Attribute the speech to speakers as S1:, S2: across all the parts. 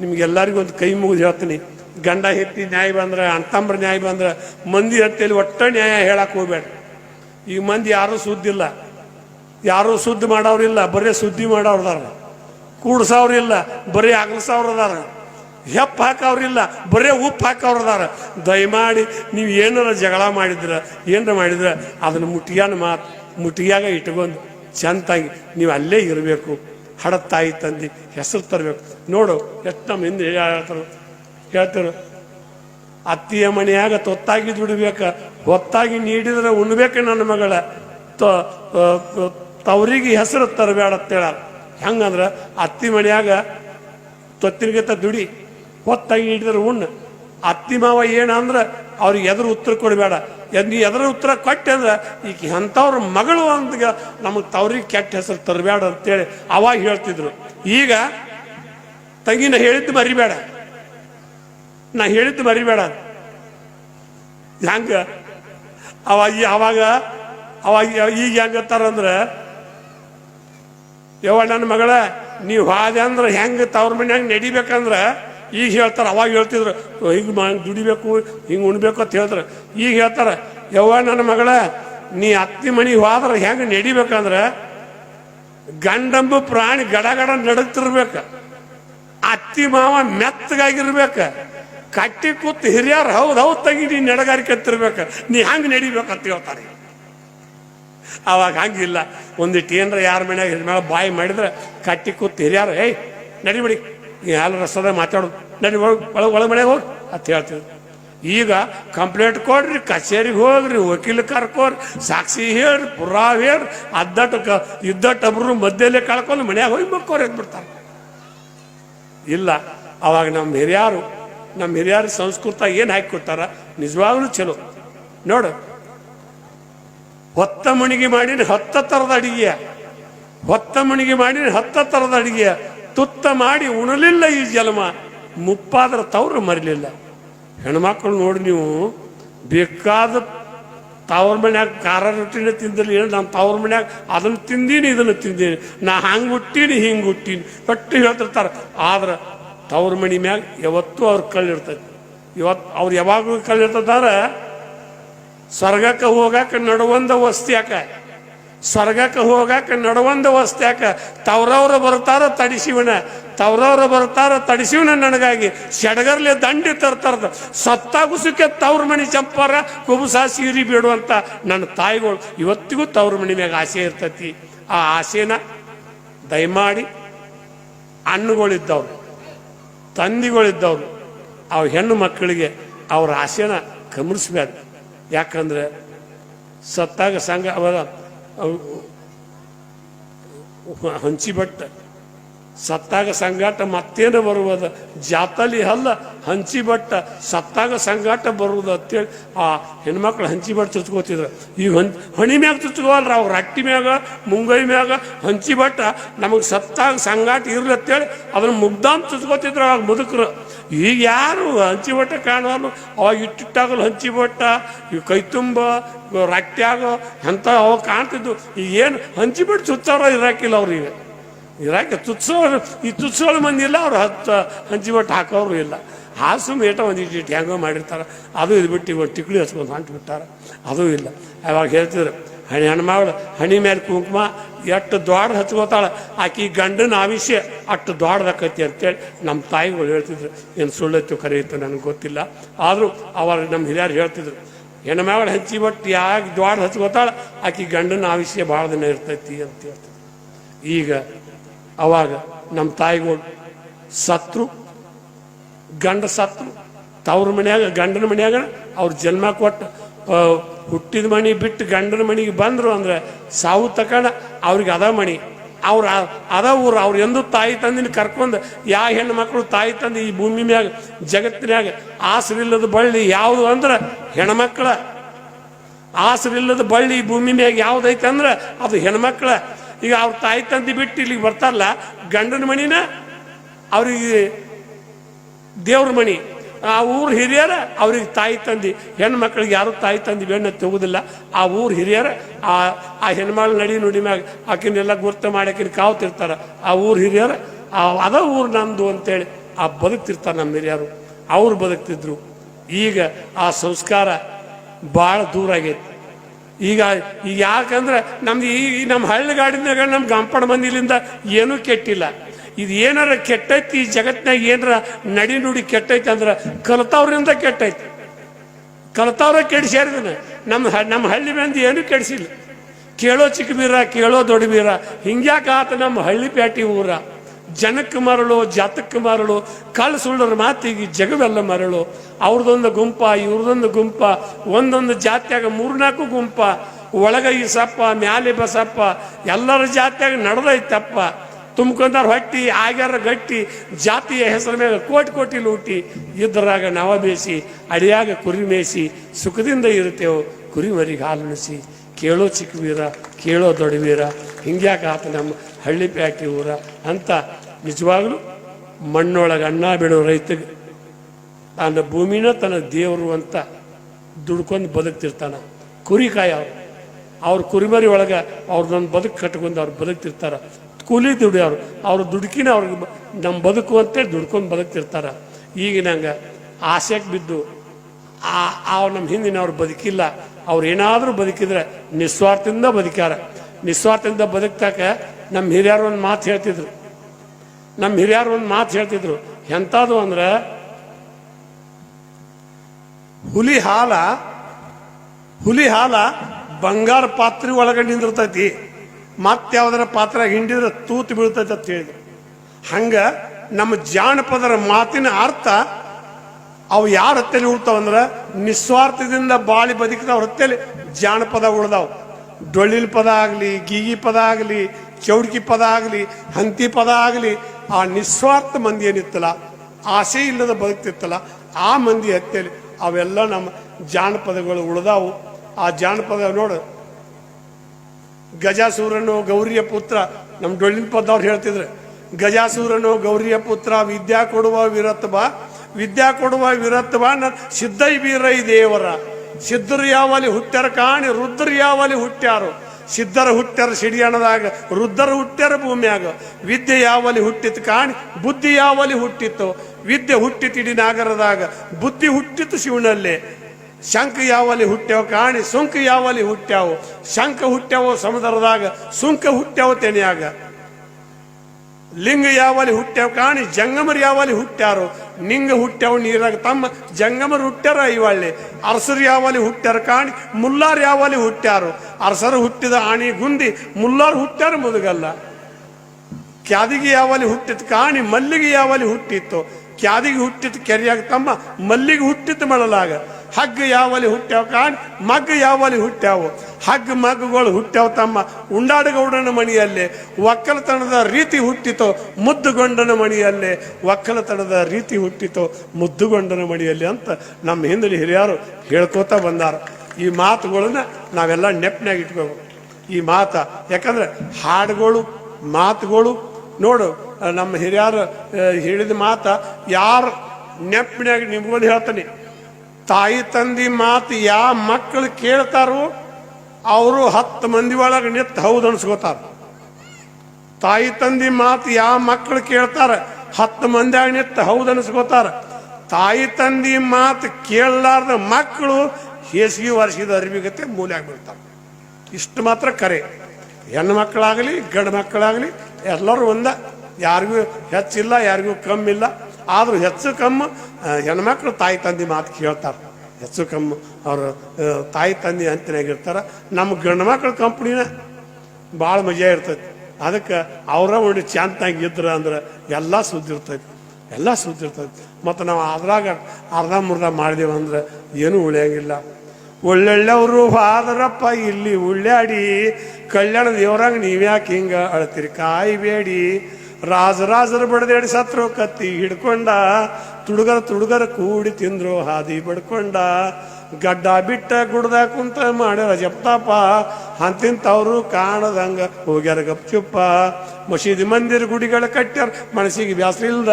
S1: ನಿಮ್ಗೆಲ್ಲರಿಗೂ ಒಂದು ಕೈ ಮುಗಿದು ಹೇಳ್ತೀನಿ. ಗಂಡ ಹೆತ್ತಿ ನ್ಯಾಯ ಬಂದ್ರೆ ಅಣ್ತಂಬ್ರ ನ್ಯಾಯ ಬಂದ್ರೆ, ಮಂದಿ ಹತ್ತಿಯಲ್ಲಿ ಒಟ್ಟ ನ್ಯಾಯ ಹೇಳಕ್ ಹೋಗ್ಬೇಡ. ಈಗ ಮಂದಿ ಯಾರೂ ಸುದ್ದಿಲ್ಲ ಯಾರೂ ಸುದ್ದಿ ಮಾಡೋರಿಲ್ಲ ಬರೀ ಸುದ್ದಿ ಮಾಡೋರ್ದಾರ ಕೂಡ್ಸವ್ರಿಲ್ಲ ಬರೀ ಅಗಲ್ಸವ್ರದಾರ. ಹೆಪ್ಪ ಹಾಕೋರಿಲ್ಲ ಬರೀ ಉಪ್ಪು ಹಾಕವ್ರದಾರ. ದಯಮಾಡಿ ನೀವು ಏನಾರ ಜಗಳ ಮಾಡಿದ್ರ, ಏನಾರ ಮಾಡಿದ್ರ, ಅದನ್ನ ಮುಟ್ಟಿಯಾನ ಮಾತು ಮುಟ್ಟಿಯಾಗ ಇಟ್ಕೊಂಡು ಚಂತಾಗಿ ನೀವು ಅಲ್ಲೇ ಇರಬೇಕು. ಹಡ ತಾಯಿ ತಂದಿ ಹೆಸರು ತರಬೇಕು. ನೋಡು, ಎಷ್ಟು ನಮ್ಮ ಹಿಂದೆ ಹೇಳ್ತಾರೆ. ಹೇಳ್ತಾರೆ, ಅತ್ತಿಯ ಮನೆಯಾಗ ತೊತ್ತಾಗಿ ದುಡಿಬೇಕ ಹೊತ್ತಾಗಿ ನೀಡಿದ್ರೆ ಉಣ್ಬೇಕು ನನ್ನ ಮಗಳ. ತವರಿಗೆ ಹೆಸರು ತರಬೇಡ ಅಂತೇಳ ಹೆಂಗಂದ್ರ ಅತ್ತಿ ಮನೆಯಾಗ ತೊತ್ತಿನಗತ್ತ ದುಡಿ, ಹೊತ್ತಾಗಿ ನೀಡಿದ್ರೆ ಉಣ್ಣು ಅತ್ತಿ ಮಾವ ಏನಂದ್ರ ಅವ್ರಿಗೆ ಎದುರು ಉತ್ತರ ಕೊಡಬೇಡ ನೀ ಎದುರು ಉತ್ತರ ಕೊಟ್ಟೆ ಅಂದ್ರೆ ಈಗ ಅಂಥವ್ರ ಮಗಳು ಅಂತ ನಮಗೆ ತವ್ರಿಗೆ ಕೆಟ್ಟ ಹೆಸರು ತರಬೇಡ ಅಂತೇಳಿ ಅವಾಗ ಹೇಳ್ತಿದ್ರು. ಈಗ ತಂಗಿನ ಹೇಳಿದ್ದು ಮರಿಬೇಡ. ನಾ ಹೇಳಿದ್ದು ಮರಿಬೇಡ. ಹೆಂಗ? ಅವಾಗ ಅವಾಗ ಅವಾಗ ಈಗ ಹೆಂಗತ್ತಾರಂದ್ರೆ ಯವ್ವ ನನ್ನ ಮಗಳ ನೀವು ಹಾದೆ ಅಂದ್ರೆ ಹೆಂಗೆ ತವ್ರ ಮನ್ಯಾಗ ನಡಿಬೇಕಂದ್ರ ಈಗ ಹೇಳ್ತಾರೆ, ಅವಾಗ ಹೇಳ್ತಿದ್ರು ಹಿಂಗೆ ಮಾ ದುಡಿಬೇಕು, ಹಿಂಗೆ ಉಣ್ಬೇಕು ಅಂತ ಹೇಳ್ತಾರೆ. ಈಗ ಹೇಳ್ತಾರೆ, ಯವ್ವ, ನನ್ನ ಮಗಳ, ನೀ ಅತ್ತಿ ಮನೆಗೆ ಹೋದ್ರೆ ಹೆಂಗೆ ನಡಿಬೇಕಂದ್ರೆ ಗಂಡಂಬು ಪ್ರಾಣಿ ಗಡಗಡ ಗಡ ನಡಗ್ತಿರ್ಬೇಕ. ಅತ್ತಿ ಮಾವ ಮೆತ್ತಗಾಗಿರ್ಬೇಕು. ಕಟ್ಟಿ ಕೂತ್ ಹಿರಿಯರ್, ಹೌದು ಹೌದು, ತಂಗಿ ನೀ ನಡಗಾರಿಕೆ ನೀ ನೀ ಹಂಗೆ ನಡಿಬೇಕಂತ ಹೇಳ್ತಾರೆ. ಅವಾಗ ಹಂಗಿಲ್ಲ. ಒಂದಿಟ್ಟು ಏನರ ಯಾರ ಮನ್ಯಾಗ ಬಾಯಿ ಮಾಡಿದ್ರೆ ಕಟ್ಟಿ ಕೂತ್ ಹಿರಿಯಾರ, ಏಯ್ ನಡಿಬಿಡಿ ನೀ ಹಾಲು ರಸ್ತದ ಮಾತಾಡು. ನಡಿ ಒಳಗೆ ಒಳಗೆ ಮನೆಗೆ ಹೋಗಿ ಅಂತ ಹೇಳ್ತೀವಿ ಈಗ ಕಂಪ್ಲೇಂಟ್ ಕೊಡ್ರಿ, ಕಚೇರಿಗೆ ಹೋಗ್ರಿ, ವಕೀಲ ಕರ್ಕೋರಿ, ಸಾಕ್ಷಿ ಹೇಳ್ರಿ, ಪುರಾವ್ ಹೇಳ್ರಿ ಅದ್ದಟ್ಟು ಕ ಇದ್ದಟ್ಟು ಮಧ್ಯಲ್ಲೇ ಕಳ್ಕೊಂಡು ಮನ್ಯಾಗ ಹೋಗಿ ಮಕ್ಕೋರು ಬಿಡ್ತಾರೆ ಇಲ್ಲ, ಅವಾಗ ನಮ್ಮ ಹಿರಿಯರು ನಮ್ಮ ಹಿರಿಯರ ಸಂಸ್ಕೃತ ಏನು ಹಾಕಿ ಕೊಟ್ಟಾರ? ನಿಜವಾಗ್ಲೂ ಚಲೋ. ನೋಡು. ಹೊತ್ತ ಮಣಿಗೆ ಮಾಡಿನ ಹತ್ತ ಥರದ ಅಡಿಗೆ. ಹೊತ್ತ ಮಣಿಗೆ ಮಾಡಿನ ಹತ್ತ ಥರದ ಅಡಿಗೆಯ ತುತ್ತ ಮಾಡಿ ಉಣಲಿಲ್ಲ ಈ ಜನ್ಮ. ಮುಪ್ಪಾದ್ರ ತವ್ರು ಮರಿಲಿಲ್ಲ. ಹೆಣ್ಮಕ್ಳು ನೋಡಿ ನೀವು, ಬೇಕಾದ ತವ್ರ ಮನ್ಯಾಗ ಖಾರ ರೊಟ್ಟಿನೇ ತಿಂದಿಲ್ಲ ಏನು ನಾನು ತವ್ರ ಮನ್ಯಾಗ ಅದನ್ನು ತಿಂದೀನಿ, ಇದನ್ನು ತಿಂದೀನಿ. ನಾ ಹಂಗೆ ಹುಟ್ಟೀನಿ, ಹಿಂಗೆ ಹುಟ್ಟೀನಿ. ಕಟ್ಟಿ ಹೇಳ್ತಿರ್ತಾರೆ. ಆದ್ರೆ ತವ್ರ ಮಣಿ ಮ್ಯಾಗ ಯಾವತ್ತೂ ಅವ್ರ ಕಳ್ಳಿರ್ತೈತಿ ಇವತ್ತು ಅವ್ರು ಯಾವಾಗಲೂ ಕಳ್ಳಿರ್ತದಾರೆ ಸ್ವರ್ಗಕ್ಕೆ ಹೋಗಾಕ ನಡುವಂದ ವಸ್ತ್ಯಾಕ ಸ್ವರ್ಗಕ್ಕೆ ಹೋಗಾಕ ನಡುವಂದ ವಸ್ತ್ಯಾಕ ತವ್ರವ್ರು ಬರ್ತಾರ ತಡಿಸಿವನ. ತವ್ರವ್ರು ಬರ್ತಾರ ತಡಿಸಿವನ ನನಗಾಗಿ. ಸೆಡಗರ್ಲೆ ದಂಡಿ ತರ್ತಾರ ಸತ್ತಾಗುಸಕ್ಕೆ ತವ್ರ ಮಣಿ ಚಂಪಾರ, ಕುಬುಸ ಸೀರಿ ಬಿಡುವಂತ ನನ್ನ ತಾಯಿಗಳು. ಇವತ್ತಿಗೂ ತವ್ರ ಮಣಿ ಮ್ಯಾಗ ಆಸೆ ಇರ್ತತಿ. ಆ ಆಸೆನ ದಯಮಾಡಿ ಹಣ್ಣುಗಳಿದ್ದವ್ರು ತಂದಿಗಳಿದ್ದವ್ರು ಅವ್ರ ಹೆಣ್ಣು ಮಕ್ಕಳಿಗೆ ಅವ್ರ ಆಸೆನ ಗಮನಿಸ್ಬೇಕು ಯಾಕಂದ್ರೆ ಸತ್ತಾಗ ಸಂಘ ಅವರ ಅವ್- ಹಂಚಿ ಬಟ್ಟ ಸತ್ತಾಗ ಸಂಗಾಟ ಮತ್ತೇನು ಬರುವುದು? ಜಾತಲಿ ಅಲ್ಲ ಹಂಚಿ ಬಟ್ಟ ಸತ್ತಾಗ ಸಂಗಾಟ ಬರುವುದು ಅಂತೇಳಿ ಆ ಹೆಣ್ಮಕ್ಳು ಹಂಚಿ ಬಟ್ಟ ಚುಚ್ಕೋತಿದ್ರು. ಈ ಹಂ ಹಣಿ ಮ್ಯಾಗ ಚುಚ್ಕೋವಲ್ರ ಅವ್ರ? ರಟ್ಟಿ ಮ್ಯಾಗ, ಮುಂಗೈ ಮ್ಯಾಗ ಹಂಚಿಭಟ್ಟ ನಮಗೆ ಸತ್ತಾಗ ಸಂಗಾಟ ಇರ್ಲತ್ತೇಳಿ ಅದನ್ನ ಮುಗ್ದಾಂತ ಚುಚ್ಕೋತಿದ್ರು ಅವಾಗ ಮುದುಕರು. ಈಗ ಯಾರು ಹಂಚಿ ಬೊಟ್ಟ ಕಾಣುವನು ಅವಾಗ ಇಟ್ಟಿಟ್ಟಾಗಲು ಹಂಚಿ ಬಟ್ಟ, ಈ ಕೈ ತುಂಬ ರಟ್ಟ್ಯಾಗ ಎಂಥ ಅವಾಗ ಕಾಣ್ತಿದ್ದು ಈಗ ಏನು ಹಂಚಿ ಬಟ್ಟು ಚುಚ್ಚಾರ ಇರಾಕಿಲ್ಲ ಅವ್ರಿಗೆ ಇರಾಕ ತುತ್ಸೋರು ಈ ತುತ್ಸೋಳು ಮಂದಿ ಇಲ್ಲ, ಅವ್ರು ಹತ್ತು ಹಂಚಿ ಬೊಟ್ಟ ಹಾಕೋರು ಇಲ್ಲ. ಹಾಸು ಮೇಟ ಒಂದು ಇಟ್ಟು ಹೆಂಗೋ ಮಾಡಿರ್ತಾರೆ. ಅದು ಇದು ಬಿಟ್ಟು ಇವಾಗ ಟಿಕ್ಳಿ ಹಚ್ಕೊಂಡು ಹೊಂಟು ಬಿಟ್ಟಾರ. ಅದು ಇಲ್ಲ. ಅವಾಗ ಹೇಳ್ತಿದ್ರು ಹಣಿ ಹೆಣ್ಮಗಳು ಹಣಿ ಮೇಲೆ ಕುಂಕುಮ, ಎಷ್ಟು ದೊಡ್ಡ ಹಚ್ಕೋತಾಳೆ ಆಕಿ ಗಂಡನ ಆವಿಷ್ಯ ಅಷ್ಟು ದೊಡ್ಡದಾಕೈತಿ ಅಂತೇಳಿ ನಮ್ಮ ತಾಯಿಗಳು ಹೇಳ್ತಿದ್ರು. ಏನು ಸುಳ್ಳೈತು ಕರೆಯಿತು ನನಗೆ ಗೊತ್ತಿಲ್ಲ. ಆದರೂ ಅವರು ನಮ್ಮ ಹಿರಿಯರು ಹೇಳ್ತಿದ್ರು, ಹೆಣ್ಮಾವಳು ಹಂಚಿ ಬಟ್ಟು ಯಾಕೆ ದೊಡ್ಡ ಹಚ್ಕೋತಾಳೆ ಆಕಿ ಗಂಡನ ಆವಿಷ್ಯ ಭಾಳ ದಿನ ಇರ್ತೈತಿ ಅಂತ ಹೇಳ್ತಿದ್ರು. ಈಗ ಅವಾಗ ನಮ್ಮ ತಾಯಿಗಳು ಸತ್ರು, ಗಂಡ ಸತ್ರು, ತವ್ರ ಮನ್ಯಾಗ, ಗಂಡನ ಮನ್ಯಾಗ ಅವ್ರು ಜನ್ಮ ಕೊಟ್ಟು ಹುಟ್ಟಿದ ಮಣಿ ಬಿಟ್ಟು ಗಂಡನ ಮನೆಗೆ ಬಂದರು ಅಂದ್ರೆ ಸಾವು ತಕೊಂಡ ಅವ್ರಿಗೆ ಅದ ಮಣಿ. ಅವ್ರು ಅದ ಊರು. ಅವ್ರು ಎಂದು ತಾಯಿ ತಂದಿನ ಕರ್ಕೊಂಡು ಯಾವ ಹೆಣ್ಣು ಮಕ್ಕಳು ತಾಯಿ ತಂದು ಈ ಭೂಮಿ ಮ್ಯಾಗ, ಜಗತ್ತಿನ್ಯಾಗ ಆಸರಿಲ್ಲದ ಬಳ್ಳಿ ಯಾವುದು ಅಂದ್ರೆ ಹೆಣ್ಮಕ್ಳ. ಆಸರಿಲ್ಲದ ಬಳ್ಳಿ ಭೂಮಿ ಮ್ಯಾಗ ಯಾವ್ದೈತೆ ಅಂದ್ರೆ ಅದು ಹೆಣ್ಮಕ್ಳ. ಈಗ ಅವ್ರ ತಾಯಿ ತಂದಿ ಬಿಟ್ಟು ಇಲ್ಲಿಗೆ ಬರ್ತಾರಲ್ಲ, ಗಂಡನ ಮಣಿನ ಅವ್ರಿಗೆ ದೇವ್ರ ಮಣಿ. ಆ ಊರ್ ಹಿರಿಯರ ಅವ್ರಿಗೆ ತಾಯಿ ತಂದಿ. ಹೆಣ್ಮಕ್ಳಿಗೆ ಯಾರು ತಾಯಿ ತಂದಿ ಬೆಣ್ಣೆ ತೆಗುದಿಲ್ಲ. ಆ ಊರ್ ಹಿರಿಯರ, ಆ ಆ ಹೆಣ್ಮಕ್ಳು ನಡಿ ನುಡಿ ಮ್ಯಾಗ ಆಕಿನೆಲ್ಲ ಗುರ್ತು ಮಾಡಾಕಿನ ಕಾವ್ತಿರ್ತಾರ. ಆ ಊರ್ ಹಿರಿಯರ, ಆ, ಅದ ಊರು ನಂದು ಅಂತೇಳಿ ಆ ಬದುಕ್ತಿರ್ತಾರೆ ನಮ್ಮ ಹಿರಿಯರು. ಅವ್ರು ಬದುಕ್ತಿದ್ರು. ಈಗ ಆ ಸಂಸ್ಕಾರ ಭಾಳ ದೂರ ಆಗೈತಿ. ಈಗ ಈಗ ಯಾಕಂದ್ರೆ ನಮ್ದು ಈ ನಮ್ಮ ಹಳ್ಳಿಗಾಡಿನಾಗ ನಮ್ಮ ಗಂಪಣ ಮಂದಿಲಿಂದ ಏನೂ ಕೆಟ್ಟಿಲ್ಲ. ಇದು ಏನಾರ ಕೆಟ್ಟೈತಿ ಈ ಜಗತ್ತಿನಾಗ ಏನಾರ ನಡಿ ನುಡಿ ಕೆಟ್ಟೈತಿ ಅಂದ್ರೆ ಕಲ್ತಾವ್ರಿಂದ ಕೆಟ್ಟೈತಿ. ಕಲ್ತವ್ರ ಕೆಡಿಸ್ಯಾರಿದನ ನಮ್ಮ ನಮ್ಮ ಹಳ್ಳಿ ಮಂದಿ ಏನೂ ಕೆಡಿಸಿಲ್ಲ. ಕೇಳೋ ಚಿಕ್ಕ ಬೀರ ಕೇಳೋ ದೊಡ್ಡ ಬೀರ ಹಿಂಗ್ಯಾಕ ಆತ ನಮ್ಮ ಹಳ್ಳಿ ಪ್ಯಾಟಿ ಊರ. ಜನಕ್ಕೆ ಮರಳು ಜಾತಕ್ಕೆ ಮರಳು ಕಳ್ಳ ಸುಳ್ಳರ ಮಾತಿಗೆ ಜಗವೆಲ್ಲ ಮರಳು. ಅವ್ರದೊಂದು ಗುಂಪ, ಇವ್ರದೊಂದು ಗುಂಪ, ಒಂದೊಂದು ಜಾತ್ಯಾಗ ಮೂರ್ನಾಲ್ಕು ಗುಂಪ. ಒಳಗ ಈ ಸಪ್ಪ ಮ್ಯಾಲೆ ಬಸಪ್ಪ, ಎಲ್ಲರ ಜಾತ್ಯಾಗ ನಡೆದೈತಪ್ಪ. ತುಂಬ್ಕೊಂಡಾರ ಹೊಟ್ಟಿ, ಆಗ್ಯಾರ ಗಟ್ಟಿ, ಜಾತಿಯ ಹೆಸರ ಮೇಲೆ ಕೋಟಿ ಕೋಟಿ ಲೂಟಿ ಇದ್ದರಾಗ ನವ ಬೇಸಿ ಅಡಿಯಾಗ ಕುರಿ ಮೇಯಿಸಿ, ಸುಖದಿಂದ ಇರುತ್ತೇವೆ ಕುರಿ ಮರಿಗೆ ಹಾಲುಣಿಸಿ ಕೇಳೋ ಚಿಕ್ಕ ವೀರ, ಕೇಳೋ ದೊಡ್ಡ ವೀರ, ಹಿಂಗ್ಯಾಕ ಆತ ನಮ್ಮ ಹಳ್ಳಿ ಪ್ಯಾಟಿ ಊರ ಅಂತ ನಿಜವಾಗ್ಲೂ ಮಣ್ಣೊಳಗೆ ಅನ್ನ ಬಿಡೋ ರೈತಗೆ ತನ್ನ ಭೂಮಿನ ತನ್ನ ದೇವರು ಅಂತ ದುಡ್ಕೊಂಡು ಬದುಕ್ತಿರ್ತಾನ. ಕುರಿ ಕಾಯ ಅವ್ರು. ಅವ್ರ ಕುರಿಮರಿ ಒಳಗೆ ಅವ್ರದ್ದೊಂದು ಬದುಕು ಕಟ್ಕೊಂಡು ಅವ್ರು ಬದುಕ್ತಿರ್ತಾರ. ಕೂಲಿ ದುಡಿಯೋರು ಅವ್ರು ದುಡುಕಿನ ಅವ್ರಿಗೆ ನಮ್ಮ ಬದುಕು ಅಂತೇಳಿ ದುಡ್ಕೊಂಡು ಬದುಕ್ತಿರ್ತಾರೆ. ಈಗ ನಂಗೆ ಆಸೆಗೆ ಬಿದ್ದು ಆ ಆ ನಮ್ಮ ಹಿಂದಿನ ಅವ್ರು ಬದುಕಿಲ್ಲ. ಅವ್ರು ಏನಾದರೂ ಬದುಕಿದ್ರೆ ನಿಸ್ವಾರ್ಥದಿಂದ ಬದುಕ್ಯಾರ. ನಿಸ್ವಾರ್ಥದಿಂದ ಬದುಕ್ತಾಕ ನಮ್ಮ ಹಿರಿಯರು ಒಂದು ಮಾತು ಹೇಳ್ತಿದ್ರು. ನಮ್ಮ ಹಿರಿಯರು ಒಂದು ಮಾತು ಹೇಳ್ತಿದ್ರು. ಎಂಥದ್ದು ಅಂದ್ರೆ ಹುಲಿ ಹಾಲ ಹುಲಿ ಹಾಲ ಬಂಗಾರ ಪಾತ್ರೆ ಒಳಗಡೆ ನಿಂದಿರ್ತೈತಿ ಮತ್ತೆ ಯಾವುದರ ಪಾತ್ರ ಹಿಂಡಿದ್ರೆ ತೂತು ಬೀಳ್ತೈತೆ ಅಂತ ಹೇಳಿದ್ರು. ಹಂಗ ನಮ್ಮ ಜಾನಪದರ ಮಾತಿನ ಅರ್ಥ ಅವು ಯಾರ ಹತ್ತಲ್ಲಿ ಉಳ್ತಾವಂದ್ರ ನಿಸ್ವಾರ್ಥದಿಂದ ಬಾಳಿ ಬದುಕಿದವ್ರ ಹತ್ತಲ್ಲಿ ಜಾನಪದ ಉಳ್ದಾವ್. ಡೊಳ್ಳಿಲ್ ಪದ ಆಗಲಿ, ಗೀಗಿ ಪದ ಆಗಲಿ, ಚೌಡ್ಕಿ ಪದ ಆಗಲಿ, ಹಂತಿ ಪದ ಆಗಲಿ, ಆ ನಿಸ್ವಾರ್ಥ ಮಂದಿ ಏನಿತ್ತಲ್ಲ, ಆಸೆ ಇಲ್ಲದ ಬದುಕ್ತಿತ್ತಲ್ಲ, ಆ ಮಂದಿ ಹತ್ತಲ್ಲಿ ಅವೆಲ್ಲ ನಮ್ಮ ಜಾನಪದಗಳು ಉಳ್ದಾವು. ಆ ಜಾನಪದ ನೋಡು ಗಜಾಸೂರನು ಗೌರಿಯ ಪುತ್ರ. ನಮ್ಮ ಡೊಳ್ಳಿನ ಪದ್ದವ್ರು ಹೇಳ್ತಿದ್ರು. ಗಜಾಸೂರನು ಗೌರಿಯ ಪುತ್ರ, ವಿದ್ಯಾ ಕೊಡುವ ವಿರತ್ವ ವಿದ್ಯಾ ಕೊಡುವ ವಿರತ್ವ ನ ಸಿದ್ಧೈ ವೀರೈ ದೇವರ. ಸಿದ್ಧರು ಯಾವಲಿ ಹುಟ್ಟ್ಯಾರ ಕಾಣಿ, ರುದ್ರರು ಯಾವಲಿ ಹುಟ್ಟ್ಯಾರು? ಸಿದ್ಧರ ಹುಟ್ಟ್ಯಾರ ಸಿಡಿಯಣದಾಗ, ರುದ್ರರು ಹುಟ್ಟ್ಯಾರ ಭೂಮಿಯಾಗ. ವಿದ್ಯೆ ಯಾವಲಿ ಹುಟ್ಟಿತ್ತು ಕಾಣಿ, ಬುದ್ಧಿ ಯಾವಲಿ ಹುಟ್ಟಿತ್ತು? ವಿದ್ಯೆ ಹುಟ್ಟಿತು ಇಡೀ ನಾಗರದಾಗ, ಬುದ್ಧಿ ಹುಟ್ಟಿತು ಶಿವನಲ್ಲೇ. ಶಂಕ ಯಾವಲ್ಲಿ ಹುಟ್ಟ್ಯಾವ ಕಾಣಿ ಸುಂಕ ಯಾವಲ್ಲಿ ಹುಟ್ಟ್ಯಾವು? ಶಂಖ ಹುಟ್ಟ್ಯಾವ ಸಮುದ್ರದಾಗ, ಸುಂಕ ಹುಟ್ಟ್ಯಾವ ತೆನೆಯಾಗ. ಲಿಂಗ ಯಾವಲ್ಲಿ ಹುಟ್ಟ್ಯಾವ ಕಾಣಿ ಜಂಗಮರು ಯಾವಲ್ಲಿ ಹುಟ್ಟ್ಯಾರು? ನಿಂಗ ಹುಟ್ಟ್ಯಾವ ನೀರಾಗ ತಮ್ಮ ಜಂಗಮರು ಹುಟ್ಟ್ಯಾರ ಇವಳ್ಳಿ. ಅರಸರು ಯಾವಲ್ಲಿ ಹುಟ್ಟ್ಯಾರ ಕಾಣಿ ಮುಲ್ಲಾರ್ ಯಾವಲ್ಲಿ ಹುಟ್ಟ್ಯಾರು? ಅರಸರು ಹುಟ್ಟಿದ ಆಣಿ ಗುಂದಿ ಮುಲ್ಲಾರ್ ಹುಟ್ಟ್ಯಾರ ಮುದುಗಲ್ಲ. ಕ್ಯಾದಿಗೆ ಯಾವಲ್ಲಿ ಹುಟ್ಟಿತ್ತು ಕಾಣಿ ಮಲ್ಲಿಗೆ ಯಾವಲ್ಲಿ ಹುಟ್ಟಿತ್ತು? ಕ್ಯಾದಿಗೆ ಹುಟ್ಟಿತ್ತು ಕೆರೆಯಾಗ ತಮ್ಮ ಮಲ್ಲಿಗೆ ಹುಟ್ಟಿತ್ತು ಮಳಲಾಗ. ಹಗ್ಗ ಯಾವಲ್ಲಿ ಹುಟ್ಟ್ಯಾವ ಕಾಣ್ ಮಗ್ಗ ಯಾವಲ್ಲಿ ಹುಟ್ಟ್ಯಾವು. ಹಗ್ಗ ಮಗ್ಗುಗಳು ಹುಟ್ಟ್ಯಾವ ತಮ್ಮ ಉಂಡಾಡಗೌಡನ ಮಣಿಯಲ್ಲೇ. ಒಕ್ಕಲತನದ ರೀತಿ ಹುಟ್ಟಿತು ಮುದ್ದುಗೊಂಡನ ಮಣಿಯಲ್ಲೇ. ಒಕ್ಕಲತನದ ರೀತಿ ಹುಟ್ಟಿತು ಮುದ್ದುಗೊಂಡನ ಮಣಿಯಲ್ಲಿ ಅಂತ ನಮ್ಮ ಹಿಂದಲಿ ಹಿರಿಯರು ಹೇಳ್ಕೋತಾ ಬಂದಾರ. ಈ ಮಾತುಗಳನ್ನ ನಾವೆಲ್ಲ ನೆಪ್ನಾಗ ಇಟ್ಕೋಬೇಕು. ಈ ಮಾತ, ಯಾಕಂದ್ರೆ ಹಾಡುಗಳು, ಮಾತುಗಳು, ನೋಡು, ನಮ್ಮ ಹಿರಿಯರು ಹೇಳಿದ ಮಾತ ಯಾರು ನೆಪ್ಪಿನಾಗ ನಿಮ್ಗೊಂದು ಹೇಳ್ತಾನೆ. ತಾಯಿ ತಂದಿ ಮಾತು ಯಾವ ಮಕ್ಕಳು ಕೇಳ್ತಾರೋ ಅವರು ಹತ್ತು ಮಂದಿ ಒಳಗೆ ನಿತ್ತು ಹೌದು ಅನ್ಸ್ಕೋತಾರ. ತಾಯಿ ತಂದಿ ಮಾತು ಯಾವ ಮಕ್ಕಳು ಕೇಳ್ತಾರ ಹತ್ತು ಮಂದಿಯಾಗ ನಿತ್ತು ಹೌದು ಅನ್ಸ್ಕೋತಾರ. ತಾಯಿ ತಂದಿ ಮಾತು ಕೇಳಲಾರ್ದ ಮಕ್ಕಳು ಹೇಸಿಗೆ ವರ್ಷದ ಅರಿವಿಗತೆ ಮೂಲೆ ಬೀಳ್ತಾರ. ಇಷ್ಟು ಮಾತ್ರ ಕರೆ. ಹೆಣ್ಣು ಮಕ್ಕಳಾಗಲಿ ಗಂಡು ಮಕ್ಕಳಾಗಲಿ ಎಲ್ಲರೂ ಒಂದ. ಯಾರಿಗೂ ಹೆಚ್ಚಿಲ್ಲ, ಯಾರಿಗೂ ಕಮ್ಮಿಲ್ಲ. ಆದರೂ ಹೆಚ್ಚು ಕಮ್ಮು ಹೆಣ್ಮಕ್ಳು ತಾಯಿ ತಂದೆ ಮಾತು ಕೇಳ್ತಾರೆ. ಹೆಚ್ಚು ಕಮ್ಮಿ ಅವರು ತಾಯಿ ತಂದೆ ಅಂತಿನಾಗಿರ್ತಾರೆ ನಮ್ಮ ಗಂಡು ಮಕ್ಳ ಕಂಪ್ನಿನ ಭಾಳ ಮಜಾ ಇರ್ತೈತಿ. ಅದಕ್ಕೆ ಅವರ ಒಂದು ಚಾಂತಾಗಿ ಇದ್ರ ಅಂದ್ರೆ ಎಲ್ಲ ಸುದ್ದಿರ್ತೈತಿ ಎಲ್ಲ ಸುದ್ದಿರ್ತೈತಿ ಮತ್ತು ನಾವು ಅದ್ರಾಗ ಅರ್ಧ ಮುರ್ಧ ಮಾಡಿದೆವು ಅಂದ್ರೆ ಏನೂ ಉಳಿಯಂಗಿಲ್ಲ. ಒಳ್ಳೊಳ್ಳೆವರು ಹಾದರಪ್ಪ ಇಲ್ಲಿ ಉಳ್ಳಾಡಿ ಕಲ್ಯಾಣ ದೇವರಾಗ ನೀವ್ಯಾಕೆ ಹಿಂಗ ಅಳ್ತೀರಿ? ಕಾಯ್ಬೇಡಿ ರಾಜರಾಜರು ಬಡದೇಡಿ ಸತ್ರು ಕತ್ತಿ ಹಿಡ್ಕೊಂಡ ತುಡುಗರ ತುಡುಗರ ಕೂಡಿ ತಿಂದ್ರು ಹಾದಿ ಬಡ್ಕೊಂಡ ಗಡ್ಡ ಬಿಟ್ಟ ಗುಡ್ದ ಕುಂತ ಮಾಡ್ಯಾರ ಜಪ್ತಾಪ. ಅಂತಿಂತವ್ರು ಕಾಣದಂಗ ಹೋಗ್ಯಾರ ಗಪ್ಚುಪ್ಪ ಮಸೀದಿ ಮಂದಿರ ಗುಡಿಗಳ ಕಟ್ಟ್ಯಾರ, ಮನಸ್ಸಿಗೆ ಬ್ಯಾಸರಿಲ್ದ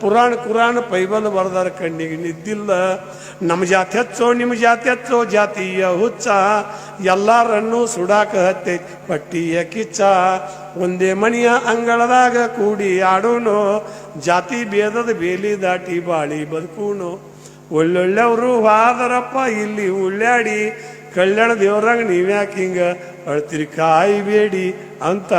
S1: ಪುರಾಣ ಕುರಾಣ ಪೈಬಲ್ ಬರ್ದಾರ, ಕಣ್ಣಿಗೆ ನಿದ್ದಿಲ್ಲ. ನಮ್ಮ ಜಾತಿ ಹಚ್ಚೋ ನಿಮ್ಮ ಜಾತಿ ಹಚ್ಚೋ, ಜಾತಿಯ ಹುಚ್ಚ. ಎಲ್ಲಾರನ್ನು ಸುಡಾಕ ಹತ್ತೈತಿ, ಪಟ್ಟಿಯ ಕಿಚ್ಚ. ಒಂದೇ ಮನೆಯ ಅಂಗಳದಾಗ ಕೂಡಿ ಆಡೋನು. ಜಾತಿ ಭೇದದ ಬೇಲಿ ದಾಟಿ ಬಾಳಿ ಬದುಕೂನು. ಒಳ್ಳೊಳ್ಳೆಯವರು ಹಾದರಪ್ಪ, ಇಲ್ಲಿ ಉಳ್ಳಾಡಿ. ಕಲ್ಯಾಣ ದೇವರಂಗ ನೀವ್ಯಾಕೆ ಹಿಂಗೆ ಅಳ್ತಿರಿ ಕಾಯಿ ಅಂತ